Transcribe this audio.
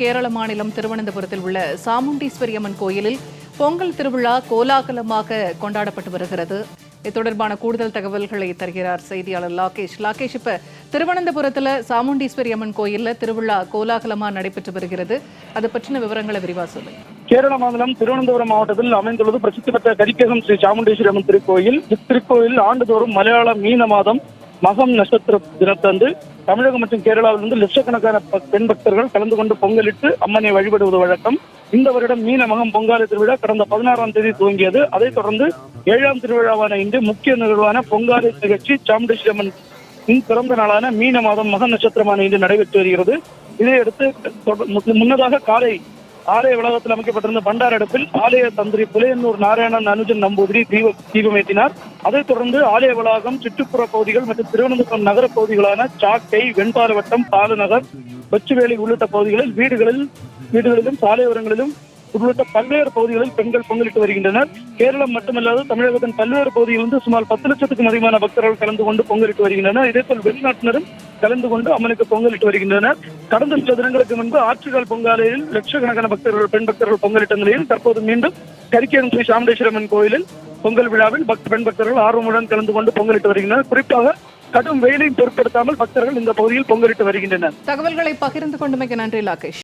கேரள மாநிலம் திருவனந்தபுரத்தில் உள்ள சாமுண்டீஸ்வரி அம்மன் கோயிலில் பொங்கல் திருவிழா கோலாகலமாக கொண்டாடப்பட்டு வருகிறது. இது தொடர்பான கூடுதல் தகவல்களை தருகிறார் செய்தியாளர் லாகேஷ். லாகேஷ் இப்ப திருவனந்தபுரத்துல சாமுண்டீஸ்வரி அம்மன் கோயில்ல திருவிழா கோலாகலமா நடைபெற்று வருகிறது. அது பற்றின விவரங்களை விரிவா சொல்லுங்க. கேரள மாநிலம் திருவனந்தபுரம் மாவட்டத்தில் அமைந்துள்ளது பிரசித்தி பெற்ற கரிக்ககம் ஸ்ரீ சாமுண்டீஸ்வரி அம்மன் திருக்கோயில். இத்திருக்கோயில் ஆண்டுதோறும் மலையாள மீன மாதம் மகம் நட்சத்திர தினத்தன்று தமிழகம் மற்றும் கேரளாவிலிருந்து லட்சக்கணக்கான பெண் பக்தர்கள் கலந்து கொண்டு பொங்கலிட்டு அம்மனை வழிபடுவது வழக்கம். இந்த வருடம் மீன மகம் பொங்கால திருவிழா கடந்த பதினாறாம் தேதி துவங்கியது. அதைத் தொடர்ந்து ஏழாம் திருவிழாவான இன்று முக்கிய நிகழ்வான பொங்காலை நிகழ்ச்சி சாமுண்டேஸ்வரி அம்மன் பிறந்த நாளான மீன மாதம் மக நட்சத்திரமான இன்று நடைபெற்று வருகிறது. இதையடுத்து மு- முன்னதாக காலை ஆலய வளாகத்தில் அமைக்கப்பட்டிருந்த பண்டார் அடுப்பில் ஆலய தந்திரி புலையன்னூர் நாராயணன் அனுஜன் நம்பூதிரி தீப தீபமேற்றினார். அதைத் தொடர்ந்து ஆலய வளாகம் சுற்றுப்புற பகுதிகள் மற்றும் திருவனந்தபுரம் நகர பகுதிகளான சாக்கை வெண்பாலவட்டம் பாலநகர் கொச்சுவேலி உள்ளிட்ட பகுதிகளில் வீடுகளில் வீடுகளிலும் சாலையோரங்களிலும் உள்ளிட்ட பல்வேறு பகுதிகளில் பெண்கள் பொங்கலிட்டு வருகின்றனர். கேரளம் மட்டுமல்லாது தமிழகத்தின் பல்வேறு பகுதிகளிலிருந்து சுமார் பத்து லட்சத்துக்கும் அதிகமான பக்தர்கள் கலந்து கொண்டு பொங்கலிட்டு வருகின்றனர். இதேபோல் வெளிநாட்டினரும் கலந்து கொண்டு அம்மனுக்கு பொங்கலிட்டு வருகின்றனர். கடந்த சில தினங்களுக்கு முன்பு ஆற்றுகால் பொங்காலையில் லட்சக்கணக்கான பக்தர்கள் பெண் பக்தர்கள் பொங்கலிட்ட நிலையில் தற்போது மீண்டும் கரிக்கேரம் ஸ்ரீ சாமுண்டேஸ்வரம்மன் கோயிலில் பொங்கல் விழாவில் பக்த பெண் பக்தர்கள் ஆர்வமுடன் கலந்து கொண்டு பொங்கலிட்டு வருகின்றனர். குறிப்பாக கடும் வெயிலையும் பொருட்படுத்தாமல் பக்தர்கள் இந்த பகுதியில் பொங்கலிட்டு வருகின்றனர். தகவல்களை பகிர்ந்து கொண்டமைக்கு நன்றி லாகேஷ்.